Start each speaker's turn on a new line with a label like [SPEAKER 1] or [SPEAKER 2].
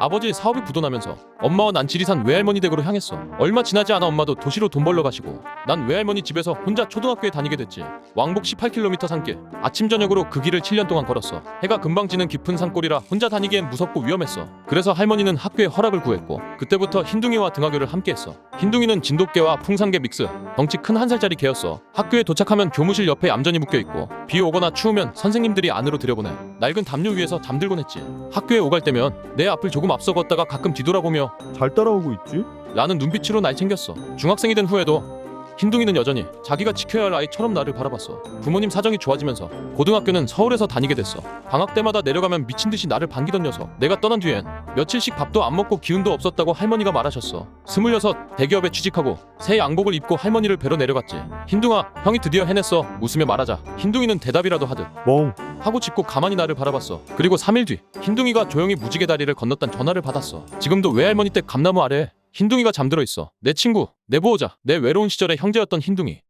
[SPEAKER 1] 아버지 사업이 부도나면서 엄마와 난 지리산 외할머니 댁으로 향했어. 얼마 지나지 않아 엄마도 도시로 돈 벌러 가시고 난 외할머니 집에서 혼자 초등학교에 다니게 됐지. 왕복 18km 산길. 아침 저녁으로 그 길을 7년 동안 걸었어. 해가 금방 지는 깊은 산골이라 혼자 다니기엔 무섭고 위험했어. 그래서 할머니는 학교에 허락을 구했고 그때부터 흰둥이와 등하교를 함께했어. 흰둥이는 진돗개와 풍산개 믹스. 덩치 큰 한 살짜리 개였어. 학교에 도착하면 교무실 옆에 얌전히 묶여 있고 비 오거나 추우면 선생님들이 안으로 들여보내. 낡은 담요 위에서 잠들곤 했지. 학교에 오갈 때면 내 앞을 조금 앞서 걷다가 가끔 뒤돌아보며
[SPEAKER 2] 잘 따라오고 있지?
[SPEAKER 1] 라는 눈빛으로 날 챙겼어. 중학생이 된 후에도 흰둥이는 여전히 자기가 지켜야 할 아이처럼 나를 바라봤어. 부모님 사정이 좋아지면서 고등학교는 서울에서 다니게 됐어. 방학 때마다 내려가면 미친 듯이 나를 반기던 녀석. 내가 떠난 뒤엔 며칠씩 밥도 안 먹고 기운도 없었다고 할머니가 말하셨어. 스물여섯 대기업에 취직하고 새 양복을 입고 할머니를 뵈러 내려갔지. 흰둥아, 형이 드디어 해냈어. 웃으며 말하자. 흰둥이는 대답이라도 하듯
[SPEAKER 2] 멍.
[SPEAKER 1] 하고 짚고 가만히 나를 바라봤어. 그리고 3일 뒤 흰둥이가 조용히 무지개 다리를 건넜단 전화를 받았어. 지금도 외할머니 댁 감나무 아래 흰둥이가 잠들어 있어. 내 친구, 내 보호자, 내 외로운 시절의 형제였던 흰둥이.